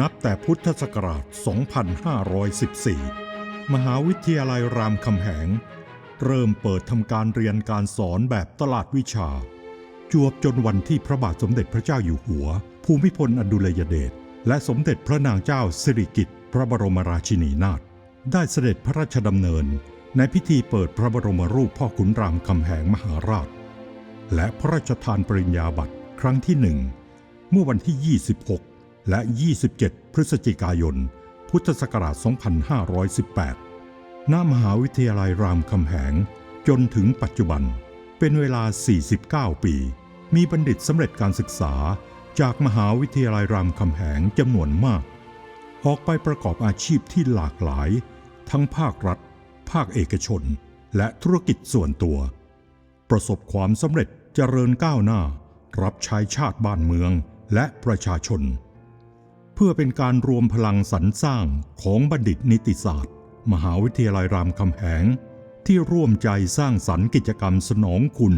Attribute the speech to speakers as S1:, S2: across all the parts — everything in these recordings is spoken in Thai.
S1: นับแต่พุทธศักราช 2514 มหาวิทยาลัยรามคำแหง เริ่มเปิดทำการเรียนการสอนแบบตลาดวิชา จวบจนวันที่พระบาทสมเด็จพระเจ้าอยู่หัว ภูมิพลอดุลยเดชและสมเด็จพระนางเจ้าสิริกิติ์พระบรมราชินีนาถได้เสด็จพระราชดำเนิน ในพิธีเปิดพระบรมรูปพ่อขุนรามคำแหงมหาราช และพระราชทานปริญญาบัตรครั้งที่หนึ่งเมื่อวันที่ 26 และ 27 พฤศจิกายน พุทธศักราช 2518 ณ มหาวิทยาลัยรามคำแหง จนถึงปัจจุบัน เป็นเวลา 49 ปี มีบัณฑิตสำเร็จการศึกษาจากมหาวิทยาลัยรามคำแหงจำนวนมาก ออกไปประกอบอาชีพที่หลากหลาย ทั้งภาครัฐ ภาคเอกชน และธุรกิจส่วนตัว ประสบความสำเร็จเจริญก้าวหน้า รับใช้ชาติบ้านเมืองและประชาชน เพื่อเป็นการรวมพลังสรรสร้างของบัณฑิตนิติศาสตร์ มหาวิทยาลัยรามคำแหง ที่ร่วมใจสร้างสรรค์กิจกรรมสนองคุณ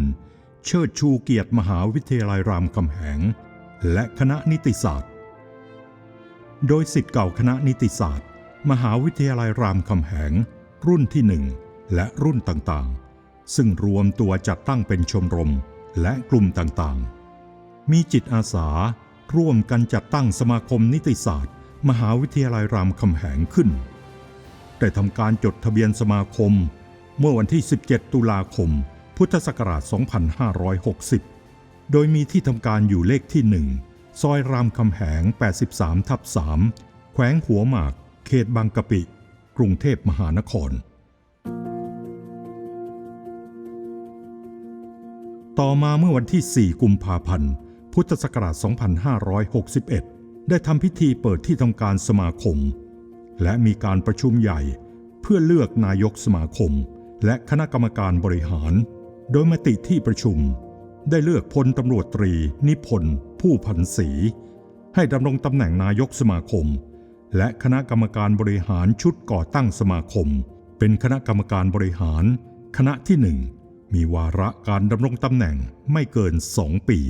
S1: เชิดชูเกียรติมหาวิทยาลัยรามคำแหง และคณะนิติศาสตร์ โดยสิทธิ์เก่าคณะนิติศาสตร์ มหาวิทยาลัยรามคำแหง รุ่นที่หนึ่งและรุ่นต่างๆ ซึ่งรวมตัวจัดตั้งเป็นชมรมและกลุ่มต่างๆ มีจิตอาสาร่วมกันจัดตั้งสมาคมนิติศาสตร์ มหาวิทยาลัยรามคำแหงขึ้นได้ทำการจดทะเบียนสมาคม เมื่อวันที่ 17 ตุลาคม พุทธศักราช 2560 โดยมีที่ทำการอยู่เลขที่ 1 ซอยรามคำแหง 83 ทับ 3 แขวงหัวหมาก เขตบางกะปิ กรุงเทพมหานคร ต่อมาเมื่อวันที่ 4 กุมภาพันธ์ พุทธศักราช 2561 ได้ทำพิธีเปิดที่ทำการสมาคม และมีการประชุมใหญ่เพื่อเลือกนายกสมาคม และคณะกรรมการบริหาร โดยมติที่ประชุม ได้เลือกพลตำรวจตรี นิพนธ์ผู้พันศรีให้ดำรงตำแหน่งนายกสมาคม และคณะกรรมการบริหารชุดก่อตั้งสมาคม เป็นคณะกรรมการบริหาร คณะที่หนึ่งมีวาระการดำรงตำแหน่งไม่เกินสองปี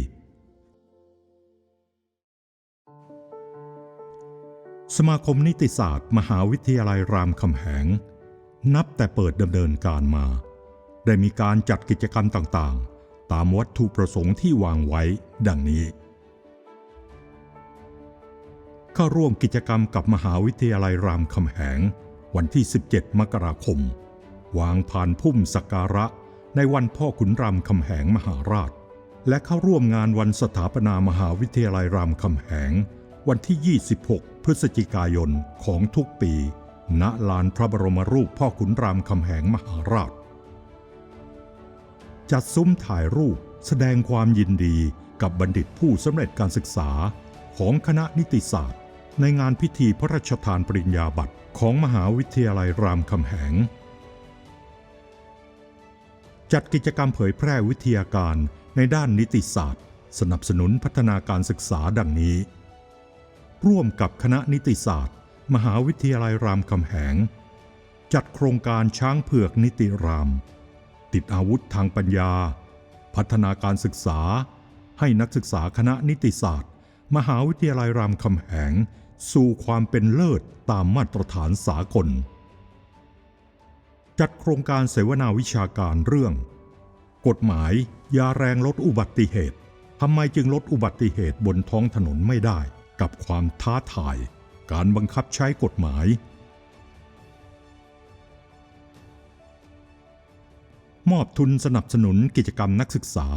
S1: สมาคมนิติศาสตร์ มหาวิทยาลัยรามคำแหง นับแต่เปิดดำเนินการมา ได้มีการจัดกิจกรรมต่างๆ ตามวัตถุประสงค์ที่วางไว้ดังนี้ เข้าร่วมกิจกรรมกับมหาวิทยาลัยรามคำแหง วันที่ 17 มกราคม วางผ่านพุ่มสักการะ ในวันพ่อขุนรามคำแหงมหาราช และเข้าร่วมงานวันสถาปนามหาวิทยาลัยรามคำแหง วันที่ 26 พฤศจิกายนของทุกปี ณลานพระบรมรูปพ่อขุนรามคำแหงมหาราช จัดซุ้มถ่ายรูปแสดงความยินดีกับบัณฑิตผู้สำเร็จการศึกษาของคณะนิติศาสตร์ ในงานพิธีพระราชทานปริญญาบัตรของมหาวิทยาลัยรามคำแหง จัดกิจกรรมเผยแพร่วิทยาการในด้านนิติศาสตร์ สนับสนุนพัฒนาการศึกษาดังนี้ ร่วมกับคณะนิติศาสตร์ มหาวิทยาลัยรามคำแหง จัดโครงการช้างเผือกนิติราม ติดอาวุธทางปัญญา พัฒนาการศึกษา ให้นักศึกษาคณะนิติศาสตร์ มหาวิทยาลัยรามคำแหง สู่ความเป็นเลิศตามมาตรฐานสากล จัดโครงการเสวนาวิชาการเรื่อง กฎหมายยาแรงลดอุบัติเหตุทำไมจึงลดอุบัติเหตุบนท้องถนนไม่ได้กับความท้าทาย การบังคับใช้กฎหมาย มอบทุนสนับสนุนกิจกรรมนักศึกษา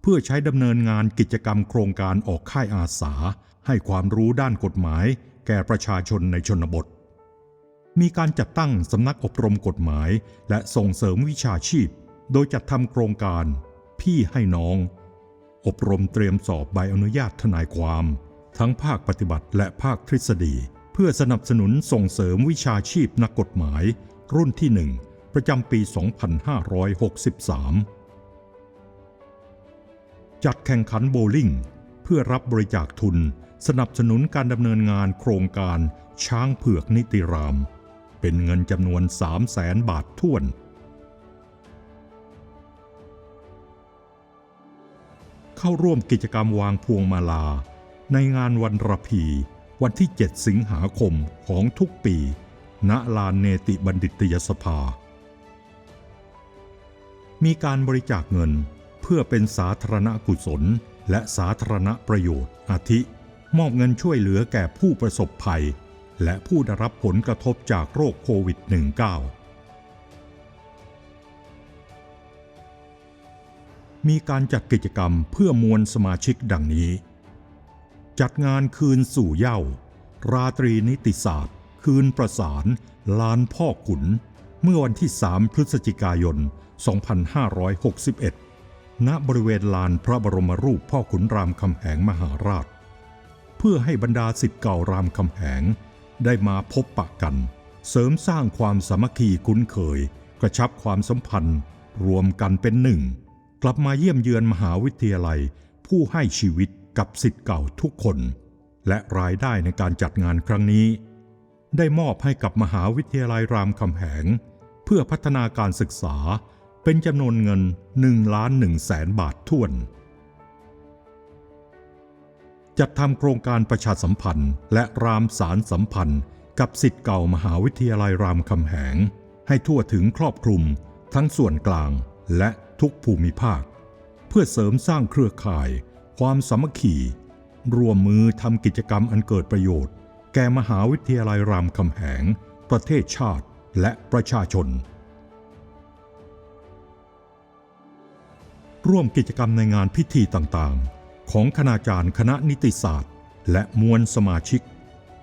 S1: เพื่อใช้ดำเนินงานกิจกรรมโครงการออกค่ายอาสา ให้ความรู้ด้านกฎหมาย แก่ประชาชนในชนบท มีการจัดตั้งสำนักอบรมกฎหมาย และส่งเสริมวิชาชีพ โดยจัดทำโครงการ พี่ให้น้อง อบรมเตรียมสอบใบอนุญาตทนายความ ทั้งภาคปฏิบัติและภาคทฤษฎี เพื่อสนับสนุนส่งเสริมวิชาชีพนักกฎหมาย รุ่นที่หนึ่งประจำปี 2563 จัดแข่งขันโบว์ลิ่ง เพื่อรับบริจาคทุน สนับสนุนการดำเนินงานโครงการช้างเผือกนิติราม เป็นเงินจำนวน 3 0 0แสนบาทท้วน เข้าร่วมกิจกรรมวางพวงมาลา ในงานวันระพี วันที่ 7 สิงหาคมของทุกปี ณลานเนติบัณฑิตยสภา มีการบริจาคเงิน พื่อเป็นสาธารณกุศล และสาธารณประโยชน์ อาทิ มอบเงินช่วยเหลือแก่ผู้ประสบภัย และผู้ได้รับผลกระทบจากโรคโควิด -19 มีการจัดกิจกรรมเพื่อมวลสมาชิกดังนี้ จัดงานคืนสู่เย้าราตรีนิติศาสตร์ คืนประสาน ลานพ่อขุน เมื่อวันที่ 3 พฤศจิกายน 2561 ณบริเวณลานพระบรมรูปพ่อขุนรามคำแหงมหาราช เพื่อให้บรรดาสิทธิ์เก่ารามคำแหง ได้มาพบปะกัน เสริมสร้างความสามัคคีคุ้นเคย กระชับความสัมพันธ์ รวมกันเป็นหนึ่ง กลับมาเยี่ยมเยือนมหาวิทยาลัย ผู้ให้ชีวิตกับสิทธิ์เก่าทุกคน และรายได้ในการจัดงานครั้งนี้ ได้มอบให้กับมหาวิทยาลัยรามคำแหง เพื่อพัฒนาการศึกษา เป็นจำนวนเงิน1ล้าน1แสนบาทถ้วน จัดทำโครงการประชาสัมพันธ์และรามสารสัมพันธ์ กับสิทธิ์เก่ามหาวิทยาลัยรามคำแหง ให้ทั่วถึงครอบคลุม ทั้งส่วนกลางและทุกภูมิภาค เพื่อเสริมสร้างเครือข่าย ความสามัคคีรวมมือทำกิจกรรมอันเกิดประโยชน์ แก่มหาวิทยาลัยรามคำแหง ประเทศชาติและประชาชน ร่วมกิจกรรมในงานพิธีต่างๆ ของคณาจารย์คณะนิติศาสตร์ และมวลสมาชิก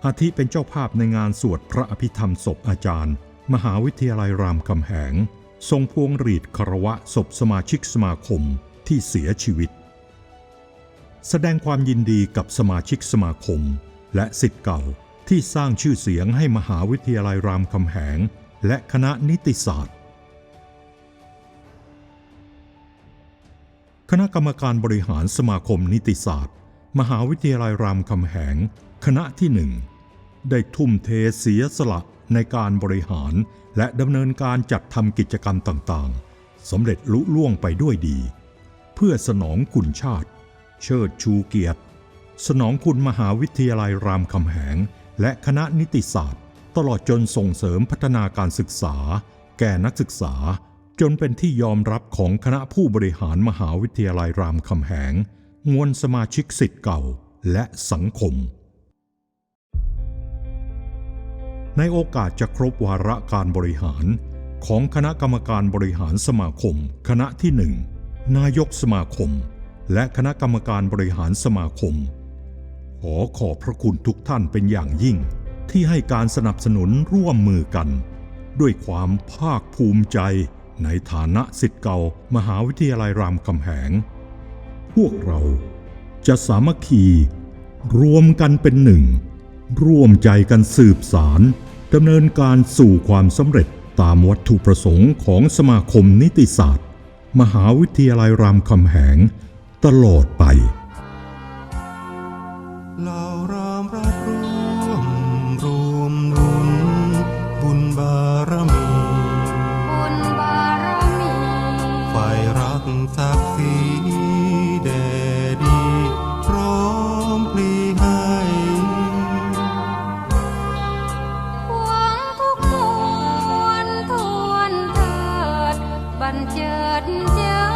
S1: อาทิเป็นเจ้าภาพในงานสวดพระอภิธรรมศพอาจารย์ มหาวิทยาลัยรามคำแหง ทรงพวงหรีดคารวะศพสมาชิกสมาคมที่เสียชีวิต แสดงความยินดีกับสมาชิกสมาคม และสิทธิ์เก่าที่สร้างชื่อเสียงให้มหาวิทยาลัยรามคำแหง และคณะนิติศาสตร์ คณะกรรมการบริหารสมาคมนิติศาสตร์ มหาวิทยาลัยรามคำแหง คณะที่หนึ่งได้ทุ่มเทเสียสละในการบริหาร และดำเนินการจัดทำกิจกรรมต่างๆสำเร็จลุล่วงไปด้วยดี เพื่อสนองคุณชาติ เชิดชูเกียรติ สนองคุณมหาวิทยาลัยรามคำแหง และคณะนิติศาสตร์ ตลอดจนส่งเสริมพัฒนาการศึกษา แก่นักศึกษา จนเป็นที่ยอมรับของคณะผู้บริหารมหาวิทยาลัยรามคำแหง มวลสมาชิกสิทธิ์เก่าและสังคม ในโอกาสจะครบวาระการบริหาร ของคณะกรรมการบริหารสมาคม คณะที่หนึ่งนายกสมาคม และคณะกรรมการบริหารสมาคม ขอขอบพระคุณทุกท่านเป็นอย่างยิ่ง ที่ให้การสนับสนุนร่วมมือกัน ด้วยความภาคภูมิใจ ในฐานะสิทธิ์เก่ามหาวิทยาลัยรามคำแหง พวกเราจะสามัคคีรวมกันเป็นหนึ่ง ร่วมใจกันสืบสารดำเนินการสู่ความสำเร็จตามวัตถุประสงค์ของสมาคมนิติศาสตร์ มหาวิทยาลัยรามคำแหง ตลอดไป
S2: 家